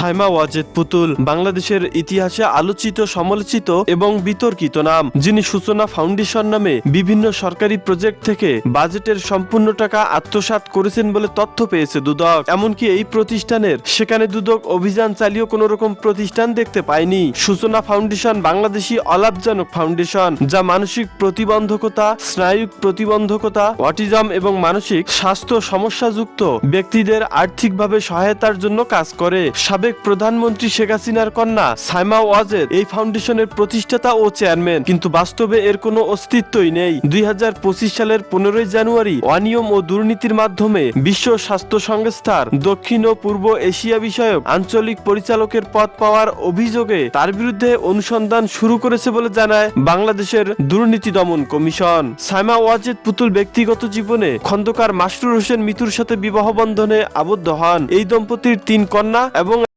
সাইমা ওয়াজেদ পুতুল, বাংলাদেশের ইতিহাসে আলোচিত, সমালোচিত এবং বিতর্কিত নাম, যিনি সূচনা ফাউন্ডেশন নামে বিভিন্ন সরকারি প্রজেক্ট থেকে বাজেটের সম্পূর্ণ টাকা আত্মসাৎ করেছেন বলে তথ্য পেয়েছে দুদক। এমনকি এই প্রতিষ্ঠানের, সেখানে দুদক অভিযান চালিয়েও কোনো রকম প্রতিষ্ঠান দেখতে পায়নি। সূচনা ফাউন্ডেশন বাংলাদেশি অলাভজনক ফাউন্ডেশন, যা মানসিক প্রতিবন্ধকতা, স্নায়ুক প্রতিবন্ধকতা, অটিজম এবং মানসিক স্বাস্থ্য সমস্যাযুক্ত ব্যক্তিদের আর্থিকভাবে সহায়তার জন্য কাজ করে। সাবেক প্রধানমন্ত্রী শেখ হাসিনার কন্যা সাইমা ওয়াজেদ এই ফাউন্ডেশনের প্রতিষ্ঠাতা ও চেয়ারম্যান। কিন্তু বাস্তবে এর কোনো অস্তিত্বই নেই। দুই সালের পনেরোই জানুয়ারি অনিয়ম ও দুর্নীতির মাধ্যমে বিশ্ব স্বাস্থ্য সংস্থার দক্ষিণ ও পূর্ব এশিয়া বিষয়ক আঞ্চলিক পরিচালকের পদ পাওয়ার অভিযোগে তার বিরুদ্ধে অনুসন্ধান শুরু করেছে বলে জানায় বাংলাদেশের দুর্নীতি দমন কমিশন। সাইমা ওয়াজেদ পুতুল ব্যক্তিগত জীবনে খন্দকার মাসরুর হোসেন মিতুর সাথে বিবাহ বন্ধনে আবদ্ধ হন। এই দম্পতির তিন কন্যা এবং